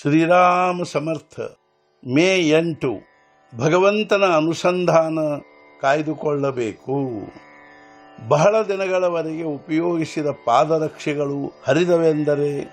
ಶ್ರೀರಾಮ ಸಮರ್ಥ ಮೇ ಎಂಟು ಭಗವಂತನ ಅನುಸಂಧಾನ ಕಾಯ್ದುಕೊಳ್ಳಬೇಕು. ಬಹಳ ದಿನಗಳವರೆಗೆ ಉಪಯೋಗಿಸಿದ ಪಾದರಕ್ಷೆಗಳು ಹರಿದವೆಂದರೆ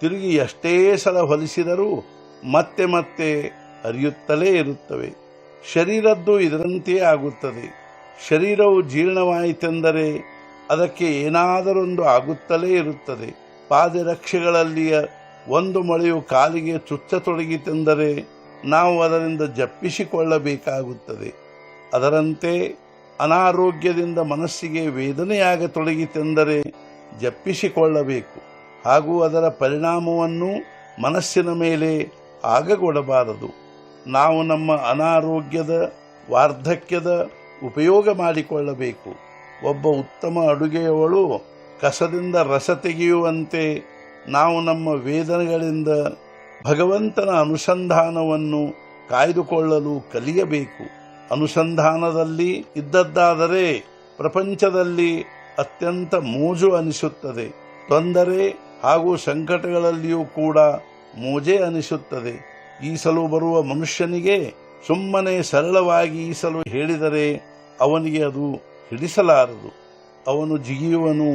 ತಿರುಗಿ ಎಷ್ಟೇ ಸಲ ಹೊಲಿಸಿದರೂ ಮತ್ತೆ ಮತ್ತೆ ಹರಿಯುತ್ತಲೇ ಇರುತ್ತವೆ. ಶರೀರದ್ದು ಇದರಂತೆಯೇ ಆಗುತ್ತದೆ. ಶರೀರವು ಜೀರ್ಣವಾಯಿತೆಂದರೆ ಅದಕ್ಕೆ ಏನಾದರೊಂದು ಆಗುತ್ತಲೇ ಇರುತ್ತದೆ. ಪಾದರಕ್ಷೆಗಳಲ್ಲಿಯ ಒಂದು ಮೊಳೆಯು ಕಾಲಿಗೆ ಚುಚ್ಚತೊಡಗಿತೆಂದರೆ ನಾವು ಅದರಿಂದ ಜಪ್ಪಿಸಿಕೊಳ್ಳಬೇಕಾಗುತ್ತದೆ. ಅದರಂತೆ ಅನಾರೋಗ್ಯದಿಂದ ಮನಸ್ಸಿಗೆ ವೇದನೆಯಾಗತೊಡಗಿತೆಂದರೆ ಜಪ್ಪಿಸಿಕೊಳ್ಳಬೇಕು. ಹಾಗೂ ಅದರ ಪರಿಣಾಮವನ್ನು ಮನಸ್ಸಿನ ಮೇಲೆ ಆಗಗೊಡಬಾರದು. ನಾವು ನಮ್ಮ ಅನಾರೋಗ್ಯದ, ವಾರ್ಧಕ್ಯದ ಉಪಯೋಗ ಮಾಡಿಕೊಳ್ಳಬೇಕು. ಒಬ್ಬ ಉತ್ತಮ ಅಡುಗೆಯವಳು ಕಸದಿಂದ ರಸ ತೆಗೆಯುವಂತೆ ನಾವು ನಮ್ಮ ವೇದನೆಗಳಿಂದ ಭಗವಂತನ ಅನುಸಂಧಾನವನ್ನು ಕಾಯ್ದುಕೊಳ್ಳಲು ಕಲಿಯಬೇಕು. ಅನುಸಂಧಾನದಲ್ಲಿ ಇದ್ದದ್ದಾದರೆ ಪ್ರಪಂಚದಲ್ಲಿ ಅತ್ಯಂತ ಮೋಜು ಅನಿಸುತ್ತದೆ. ತೊಂದರೆ ಹಾಗೂ ಸಂಕಟಗಳಲ್ಲಿಯೂ ಕೂಡ ಮೋಜೆ ಅನಿಸುತ್ತದೆ. ಈಸಲು ಬರುವ ಮನುಷ್ಯನಿಗೆ ಸುಮ್ಮನೆ ಸರಳವಾಗಿ ಈಸಲು ಹೇಳಿದರೆ ಅವನಿಗೆ ಅದು ಹಿಡಿಸಲಾರದು. ಅವನು ಜಿಗಿಯುವನು,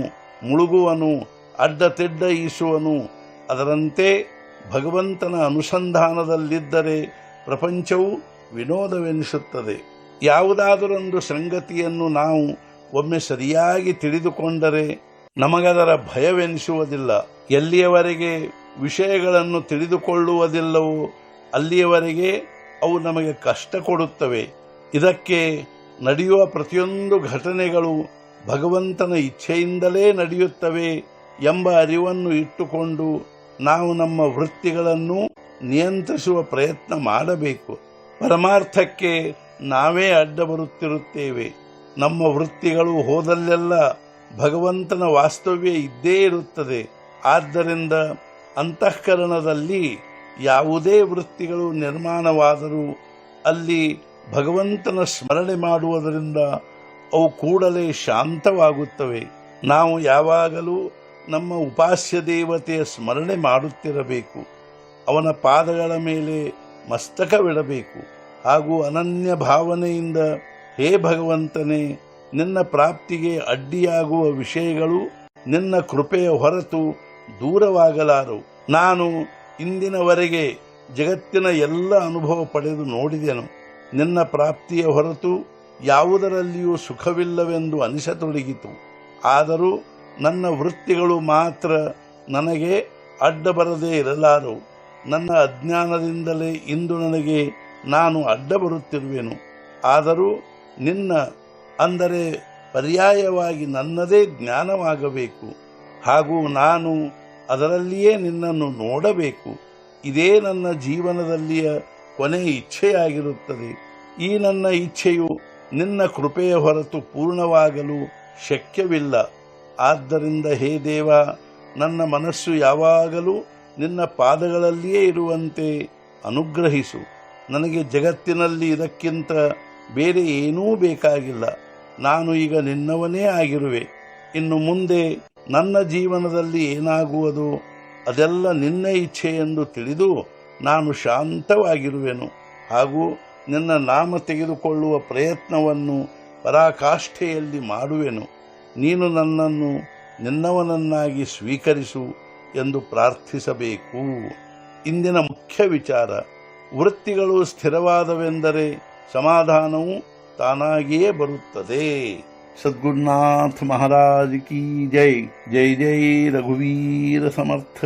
ಮುಳುಗುವನು ಅಡ್ಡ ತೆಡ್ಡ ಈಸುವನು ಅದರಂತೆ ಭಗವಂತನ ಅನುಸಂಧಾನದಲ್ಲಿದ್ದರೆ ಪ್ರಪಂಚವು ವಿನೋದವೆನಿಸುತ್ತದೆ. ಯಾವುದಾದರೊಂದು ಸಂಗತಿಯನ್ನು ನಾವು ಒಮ್ಮೆ ಸರಿಯಾಗಿ ತಿಳಿದುಕೊಂಡರೆ ನಮಗದರ ಭಯವೆನಿಸುವುದಿಲ್ಲ. ಎಲ್ಲಿಯವರೆಗೆ ವಿಷಯಗಳನ್ನು ತಿಳಿದುಕೊಳ್ಳುವುದಿಲ್ಲವೋ ಅಲ್ಲಿಯವರೆಗೆ ಅವು ನಮಗೆ ಕಷ್ಟ ಕೊಡುತ್ತವೆ. ಇದಕ್ಕೆ ನಡೆಯುವ ಪ್ರತಿಯೊಂದು ಘಟನೆಗಳು ಭಗವಂತನ ಇಚ್ಛೆಯಿಂದಲೇ ನಡೆಯುತ್ತವೆ. ಎಂಬ ಅರಿವನ್ನು ಇಟ್ಟುಕೊಂಡು ನಾವು ನಮ್ಮ ವೃತ್ತಿಗಳನ್ನು ನಿಯಂತ್ರಿಸುವ ಪ್ರಯತ್ನ ಮಾಡಬೇಕು. ಪರಮಾರ್ಥಕ್ಕೆ ನಾವೇ ಅಡ್ಡ ಬರುತ್ತಿರುತ್ತೇವೆ. ನಮ್ಮ ವೃತ್ತಿಗಳು ಹೋದಲ್ಲೆಲ್ಲ ಭಗವಂತನ ವಾಸ್ತವ್ಯ ಇದ್ದೇ ಇರುತ್ತದೆ. ಆದ್ದರಿಂದ ಅಂತಃಕರಣದಲ್ಲಿ ಯಾವುದೇ ವೃತ್ತಿಗಳು ನಿರ್ಮಾಣವಾದರೂ ಅಲ್ಲಿ ಭಗವಂತನ ಸ್ಮರಣೆ ಮಾಡುವುದರಿಂದ ಅವು ಕೂಡಲೇ ಶಾಂತವಾಗುತ್ತವೆ. ನಾವು ಯಾವಾಗಲೂ ನಮ್ಮ ಉಪಾಸ್ಯ ದೇವತೆಯ ಸ್ಮರಣೆ ಮಾಡುತ್ತಿರಬೇಕು. ಅವನ ಪಾದಗಳ ಮೇಲೆ ಮಸ್ತಕವಿಡಬೇಕು. ಹಾಗೂ ಅನನ್ಯ ಭಾವನೆಯಿಂದ, ಹೇ ಭಗವಂತನೇ, ನಿನ್ನ ಪ್ರಾಪ್ತಿಗೆ ಅಡ್ಡಿಯಾಗುವ ವಿಷಯಗಳು ನಿನ್ನ ಕೃಪೆಯ ಹೊರತು ದೂರವಾಗಲಾರು ನಾನು ಇಂದಿನವರೆಗೆ ಜಗತ್ತಿನ ಎಲ್ಲ ಅನುಭವ ಪಡೆದು ನೋಡಿದೆನು. ನಿನ್ನ ಪ್ರಾಪ್ತಿಯ ಹೊರತು ಯಾವುದರಲ್ಲಿಯೂ ಸುಖವಿಲ್ಲವೆಂದು ಅನಿಸತೊಡಗಿತು. ಆದರೂ ನನ್ನ ವೃತ್ತಿಗಳು ಮಾತ್ರ ನನಗೆ ಅಡ್ಡ ಬರದೇ ಇರಲಾರು ನನ್ನ ಅಜ್ಞಾನದಿಂದಲೇ ಇಂದು ನನಗೆ ನಾನು ಅಡ್ಡ ಬರುತ್ತಿರುವೆನು. ಆದರೂ ನಿನ್ನ ಅಂದರೆ ಪರ್ಯಾಯವಾಗಿ ನನ್ನದೇ ಜ್ಞಾನವಾಗಬೇಕು. ಹಾಗೂ ನಾನು ಅದರಲ್ಲಿಯೇ ನಿನ್ನನ್ನು ನೋಡಬೇಕು. ಇದೇ ನನ್ನ ಜೀವನದಲ್ಲಿಯ ಕೊನೆ ಇಚ್ಛೆಯಾಗಿರುತ್ತದೆ. ಈ ನನ್ನ ಇಚ್ಛೆಯು ನಿನ್ನ ಕೃಪೆಯ ಹೊರತು ಪೂರ್ಣವಾಗಲು ಶಕ್ಯವಿಲ್ಲ. ಆದ್ದರಿಂದ ಹೇ ದೇವ, ನನ್ನ ಮನಸ್ಸು ಯಾವಾಗಲೂ ನಿನ್ನ ಪಾದಗಳಲ್ಲಿಯೇ ಇರುವಂತೆ ಅನುಗ್ರಹಿಸು. ನನಗೆ ಜಗತ್ತಿನಲ್ಲಿ ಇದಕ್ಕಿಂತ ಬೇರೆ ಏನೂ ಬೇಕಾಗಿಲ್ಲ. ನಾನು ಈಗ ನಿನ್ನವನೇ ಆಗಿರುವೆ. ಇನ್ನು ಮುಂದೆ ನನ್ನ ಜೀವನದಲ್ಲಿ ಏನಾಗುವುದು? ಅದೆಲ್ಲ ನಿನ್ನ ಇಚ್ಛೆ ಎಂದು ತಿಳಿದು ನಾನು ಶಾಂತವಾಗಿರುವೆನು. ಹಾಗೂ ನಿನ್ನ ನಾಮ ತೆಗೆದುಕೊಳ್ಳುವ ಪ್ರಯತ್ನವನ್ನು ಪರಾಕಾಷ್ಠೆಯಲ್ಲಿ ಮಾಡುವೆನು. ನೀನು ನನ್ನನ್ನು ನಿನ್ನವನನ್ನಾಗಿ ಸ್ವೀಕರಿಸು ಎಂದು ಪ್ರಾರ್ಥಿಸಬೇಕು. ಇಂದಿನ ಮುಖ್ಯ ವಿಚಾರ, ವೃತ್ತಿಗಳು ಸ್ಥಿರವಾದವೆಂದರೆ ಸಮಾಧಾನವು ತಾನಾಗಿಯೇ ಬರುತ್ತದೆ. ಸದ್ಗುರುನಾಥ ಮಹಾರಾಜ್ ಕಿ ಜೈ. ಜೈ ಜೈ ರಘುವೀರ ಸಮರ್ಥ.